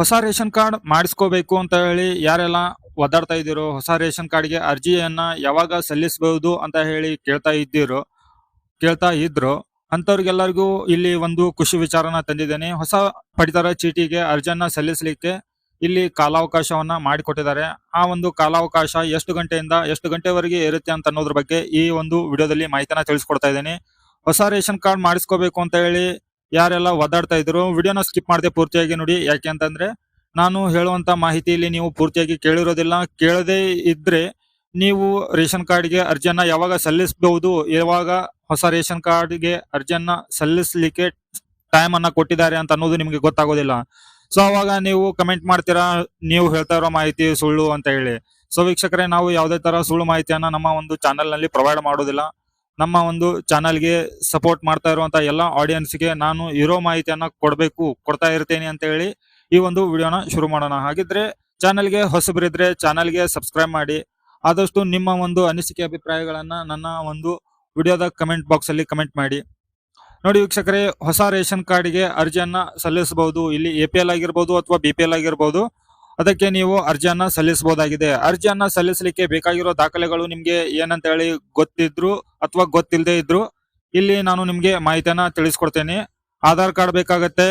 ಹೊಸ ration card ಮಾಡಿಸ್ಕೋಬೇಕು ಅಂತ ಹೇಳಿ ಯಾರೆಲ್ಲ ಒದ್ದಾಡ್ತಾ ಇದ್ದೀರೋ, ಹೊಸ ರೇಷನ್ ಕಾರ್ಡ್ಗೆ ಅರ್ಜಿಯನ್ನ ಯಾವಾಗ ಸಲ್ಲಿಸಬಹುದು ಅಂತ ಹೇಳಿ ಕೇಳ್ತಾ ಇದ್ದೀರೋ, ಕೇಳ್ತಾ ಇದ್ರು, ಅಂಥವ್ರಿಗೆಲ್ಲರಿಗೂ ಇಲ್ಲಿ ಒಂದು ಖುಷಿ ವಿಚಾರನ ತಂದಿದ್ದೇನೆ. ಹೊಸ ಪಡಿತರ ಚೀಟಿಗೆ ಅರ್ಜಿಯನ್ನ ಸಲ್ಲಿಸಲಿಕ್ಕೆ ಇಲ್ಲಿ ಕಾಲಾವಕಾಶವನ್ನ ಮಾಡಿಕೊಟ್ಟಿದ್ದಾರೆ. ಆ ಒಂದು ಕಾಲಾವಕಾಶ ಎಷ್ಟು ಗಂಟೆಯಿಂದ ಎಷ್ಟು ಗಂಟೆವರೆಗೆ ಇರುತ್ತೆ ಅಂತ ಅನ್ನೋದ್ರ ಬಗ್ಗೆ ಈ ಒಂದು ವಿಡಿಯೋದಲ್ಲಿ ಮಾಹಿತಿನ ತಿಳಿಸ್ಕೊಡ್ತಾ ಇದ್ದೀನಿ. ಹೊಸ ರೇಷನ್ ಕಾರ್ಡ್ ಮಾಡಿಸ್ಕೋಬೇಕು ಅಂತ ಹೇಳಿ ಯಾರೆಲ್ಲ ಒದ್ದಾಡ್ತಾ ಇದ್ರು, ವಿಡಿಯೋನ ಸ್ಕಿಪ್ ಮಾಡದೆ ಪೂರ್ತಿಯಾಗಿ ನೋಡಿ. ಯಾಕೆ ಅಂತಂದ್ರೆ ನಾನು ಹೇಳುವಂತ ಮಾಹಿತಿಯಲ್ಲಿ ನೀವು ಪೂರ್ತಿಯಾಗಿ ಕೇಳಿರೋದಿಲ್ಲ. ಕೇಳದೇ ಇದ್ರೆ ನೀವು ರೇಷನ್ ಕಾರ್ಡ್ಗೆ ಅರ್ಜಿಯನ್ನ ಯಾವಾಗ ಸಲ್ಲಿಸಬಹುದು ಯಾವಾಗ ಹೊಸ ರೇಷನ್ ಕಾರ್ಡ್ಗೆ ಅರ್ಜಿಯನ್ನ ಸಲ್ಲಿಸಲಿಕ್ಕೆ ಟೈಮ್ ಅನ್ನ ಕೊಟ್ಟಿದ್ದಾರೆ ಅಂತ ಅನ್ನೋದು ನಿಮಗೆ ಗೊತ್ತಾಗೋದಿಲ್ಲ. ಸೊ ಅವಾಗ ನೀವು ಕಮೆಂಟ್ ಮಾಡ್ತೀರಾ, ನೀವು ಹೇಳ್ತಾ ಇರೋ ಮಾಹಿತಿ ಸುಳ್ಳು ಅಂತ ಹೇಳಿ. ಸೊ ವೀಕ್ಷಕರೇ, ನಾವು ಯಾವುದೇ ತರ ಸುಳ್ಳು ಮಾಹಿತಿಯನ್ನ ನಮ್ಮ ಒಂದು ಚಾನೆಲ್ನಲ್ಲಿ ಪ್ರೊವೈಡ್ ಮಾಡೋದಿಲ್ಲ. ನಮ್ಮ ಒಂದು ಚಾನಲ್ಗೆ ಸಪೋರ್ಟ್ ಮಾಡ್ತಾ ಇರುವಂತ ಎಲ್ಲ ಆಡಿಯನ್ಸ್ಗೆ ನಾನು ಇರೋ ಮಾಹಿತಿಯನ್ನ ಕೊಡಬೇಕು, ಕೊಡ್ತಾ ಇರ್ತೇನೆ ಅಂತ ಹೇಳಿ ಈ ಒಂದು ವಿಡಿಯೋನ ಶುರು ಮಾಡೋಣ. ಹಾಗಿದ್ರೆ ಚಾನಲ್ಗೆ ಹೊಸಬರಿದ್ರೆ ಚಾನಲ್ಗೆ ಸಬ್ಸ್ಕ್ರೈಬ್ ಮಾಡಿ, ಆದಷ್ಟು ನಿಮ್ಮ ಒಂದು ಅನಿಸಿಕೆ ಅಭಿಪ್ರಾಯಗಳನ್ನ ನನ್ನ ಒಂದು ವಿಡಿಯೋದ ಕಮೆಂಟ್ ಬಾಕ್ಸ್ ಅಲ್ಲಿ ಕಮೆಂಟ್ ಮಾಡಿ. ನೋಡಿ ವೀಕ್ಷಕರೇ, ಹೊಸ ರೇಷನ್ ಕಾರ್ಡ್ಗೆ ಅರ್ಜಿಯನ್ನ ಸಲ್ಲಿಸಬಹುದು. ಇಲ್ಲಿ ಎ ಪಿ ಎಲ್ ಆಗಿರ್ಬೋದು ಅಥವಾ ಬಿ ಪಿ ಎಲ್ ಆಗಿರ್ಬೋದು. ಅದಕ್ಕೆ ನೀವು ಅರ್ಜಿಯನ್ನ ಸಲ್ಲಿಸಬಹುದಾಗಿದೆ. ಅರ್ಜಿಯನ್ನ ಸಲ್ಲಿಸಲಿಕ್ಕೆ ಬೇಕಾಗಿರೋ ದಾಖಲೆಗಳು ನಿಮ್ಗೆ ಏನಂತ ಹೇಳಿ ಗೊತ್ತಿದ್ರು ಅಥವಾ ಗೊತ್ತಿಲ್ಲದೆ ಇದ್ರು ಇಲ್ಲಿ ನಾನು ನಿಮ್ಗೆ ಮಾಹಿತಿಯನ್ನ ತಿಳಿಸ್ಕೊಡ್ತೇನೆ. ಆಧಾರ್ ಕಾರ್ಡ್ ಬೇಕಾಗತ್ತೆ,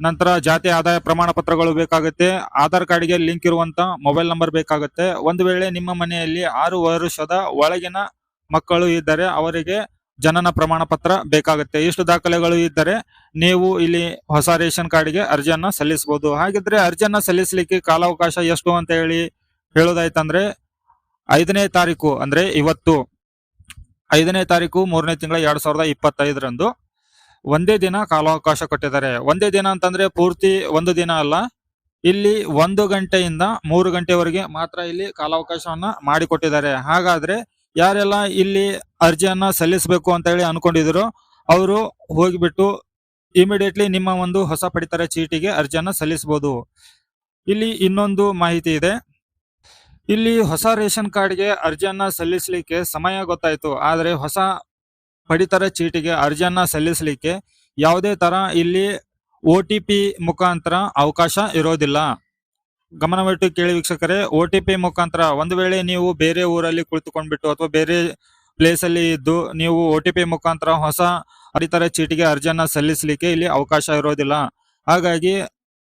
ನಂತರ ಜಾತಿ ಆದಾಯ ಪ್ರಮಾಣ ಪತ್ರಗಳು ಬೇಕಾಗುತ್ತೆ, ಆಧಾರ್ ಕಾರ್ಡ್ಗೆ ಲಿಂಕ್ ಇರುವಂತ ಮೊಬೈಲ್ ನಂಬರ್ ಬೇಕಾಗುತ್ತೆ. ಒಂದು ವೇಳೆ ನಿಮ್ಮ ಮನೆಯಲ್ಲಿ ಆರು ವರ್ಷದ ಒಳಗಿನ ಮಕ್ಕಳು ಇದ್ದರೆ ಅವರಿಗೆ ಜನನ ಪ್ರಮಾಣ ಪತ್ರ ಬೇಕಾಗುತ್ತೆ. ಇಷ್ಟು ದಾಖಲೆಗಳು ಇದ್ದರೆ ನೀವು ಇಲ್ಲಿ ಹೊಸ ರೇಷನ್ ಕಾರ್ಡ್ಗೆ ಅರ್ಜಿಯನ್ನ ಸಲ್ಲಿಸಬಹುದು. ಹಾಗಿದ್ರೆ ಅರ್ಜಿಯನ್ನ ಸಲ್ಲಿಸಲಿಕ್ಕೆ ಕಾಲಾವಕಾಶ ಎಷ್ಟು ಅಂತ ಹೇಳಿ ಹೇಳೋದಾಯ್ತಂದ್ರೆ ಐದನೇ ತಾರೀಕು ಅಂದ್ರೆ ಇವತ್ತು, ಐದನೇ ತಾರೀಕು ಮೂರನೇ ತಿಂಗಳ ಎರಡ್ ಸಾವಿರದ ಇಪ್ಪತ್ತೈದರಂದು ಒಂದೇ ದಿನ ಕಾಲಾವಕಾಶ ಕೊಟ್ಟಿದ್ದಾರೆ. ಒಂದೇ ದಿನ ಅಂತಂದ್ರೆ ಪೂರ್ತಿ ಒಂದು ದಿನ ಅಲ್ಲ, ಇಲ್ಲಿ ಒಂದು ಗಂಟೆಯಿಂದ ಮೂರು ಗಂಟೆವರೆಗೆ ಮಾತ್ರ ಇಲ್ಲಿ ಕಾಲಾವಕಾಶವನ್ನ ಮಾಡಿಕೊಟ್ಟಿದ್ದಾರೆ. ಹಾಗಾದ್ರೆ ಯಾರೆಲ್ಲ ಇಲ್ಲಿ ಅರ್ಜಿಯನ್ನ ಸಲ್ಲಿಸಬೇಕು ಅಂತ ಹೇಳಿ ಅನ್ಕೊಂಡಿದ್ರು ಅವರು ಹೋಗಿಬಿಟ್ಟು ಇಮಿಡಿಯೇಟ್ಲಿ ನಿಮ್ಮ ಒಂದು ಹೊಸ ಪಡಿತರ ಚೀಟಿಗೆ ಅರ್ಜಿಯನ್ನ ಸಲ್ಲಿಸಬಹುದು ಇಲ್ಲಿ ಇನ್ನೊಂದು ಮಾಹಿತಿ ಇದೆ. ಇಲ್ಲಿ ಹೊಸ ರೇಷನ್ ಕಾರ್ಡ್ಗೆ ಅರ್ಜಿಯನ್ನ ಸಲ್ಲಿಸಲಿಕ್ಕೆ ಸಮಯ ಗೊತ್ತಾಯ್ತು. ಆದ್ರೆ ಹೊಸ ಪಡಿತರ ಚೀಟಿಗೆ ಅರ್ಜಿಯನ್ನ ಸಲ್ಲಿಸಲಿಕ್ಕೆ ಯಾವುದೇ ತರ ಇಲ್ಲಿ ಒ ಟಿ ಮುಖಾಂತರ ಅವಕಾಶ ಇರೋದಿಲ್ಲ. ಗಮನವಿಟ್ಟು ಕೇಳಿ ವೀಕ್ಷಕರೇ ಒ ಟಿ ಪಿ ಮುಖಾಂತರ ಒಂದು ವೇಳೆ ನೀವು ಬೇರೆ ಊರಲ್ಲಿ ಕುಳಿತುಕೊಂಡ್ಬಿಟ್ಟು ಅಥವಾ ಬೇರೆ ಪ್ಲೇಸ್ ಅಲ್ಲಿ ಇದ್ದು ನೀವು ಒ ಟಿ ಪಿ ಮುಖಾಂತರ ಹೊಸ ಅರಿತರ ಚೀಟಿಗೆ ಅರ್ಜಿಯನ್ನ ಸಲ್ಲಿಸಲಿಕ್ಕೆ ಇಲ್ಲಿ ಅವಕಾಶ ಇರೋದಿಲ್ಲ. ಹಾಗಾಗಿ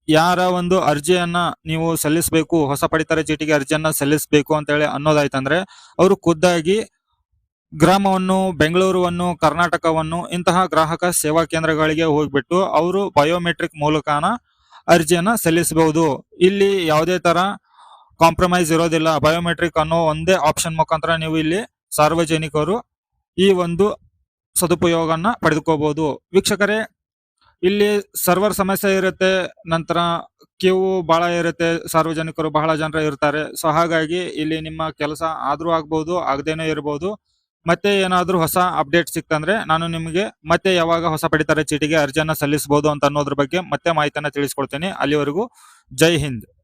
ಯಾರ ಒಂದು ಅರ್ಜಿಯನ್ನ ನೀವು ಸಲ್ಲಿಸಬೇಕು, ಹೊಸ ಪಡಿತರ ಚೀಟಿಗೆ ಅರ್ಜಿಯನ್ನ ಸಲ್ಲಿಸಬೇಕು ಅಂತ ಹೇಳಿ ಅನ್ನೋದಾಯ್ತಂದ್ರೆ, ಅವರು ಖುದ್ದಾಗಿ ಗ್ರಾಮವನ್ನು, ಬೆಂಗಳೂರುವನ್ನು, ಕರ್ನಾಟಕವನ್ನು ಇಂತಹ ಗ್ರಾಹಕ ಸೇವಾ ಕೇಂದ್ರಗಳಿಗೆ ಹೋಗ್ಬಿಟ್ಟು ಅವರು ಬಯೋಮೆಟ್ರಿಕ್ ಮೂಲಕನ ಅರ್ಜಿಯನ್ನ ಸಲ್ಲಿಸಬಹುದು. ಇಲ್ಲಿ ಯಾವುದೇ ತರ ಕಾಂಪ್ರಮೈಸ್ ಇರೋದಿಲ್ಲ. ಬಯೋಮೆಟ್ರಿಕ್ ಅನ್ನೋ ಒಂದೇ ಆಪ್ಷನ್ ಮುಖಾಂತರ ನೀವು ಇಲ್ಲಿ ಸಾರ್ವಜನಿಕರು ಈ ಒಂದು ಸದುಪಯೋಗನ ಪಡೆದುಕೋಬಹುದು. ವೀಕ್ಷಕರೇ, ಇಲ್ಲಿ ಸರ್ವರ್ ಸಮಸ್ಯೆ ಇರುತ್ತೆ, ನಂತರ ಕ್ಯೂ ಬಹಳ ಇರುತ್ತೆ, ಸಾರ್ವಜನಿಕರು ಬಹಳ ಜನರು ಇರ್ತಾರೆ. ಸೊ ಹಾಗಾಗಿ ಇಲ್ಲಿ ನಿಮ್ಮ ಕೆಲಸ ಆದ್ರೂ ಆಗ್ಬಹುದು ಆಗದೇನೋ ಇರಬಹುದು ಮತ್ತೆ ಏನಾದರೂ ಹೊಸ ಅಪ್ಡೇಟ್ ಸಿಕ್ತಂದ್ರೆ ನಾನು ನಿಮಗೆ ಮತ್ತೆ ಯಾವಾಗ ಹೊಸ ಪಡಿತರ ಚೀಟಿಗೆ ಅರ್ಜಿಯನ್ನು ಸಲ್ಲಿಸಬಹುದು ಅಂತ ಅನ್ನೋದ್ರ ಬಗ್ಗೆ ಮತ್ತೆ ಮಾಹಿತಿಯನ್ನು ತಿಳಿಸ್ಕೊಡ್ತೀನಿ. ಅಲ್ಲಿವರೆಗೂ ಜೈ ಹಿಂದ್.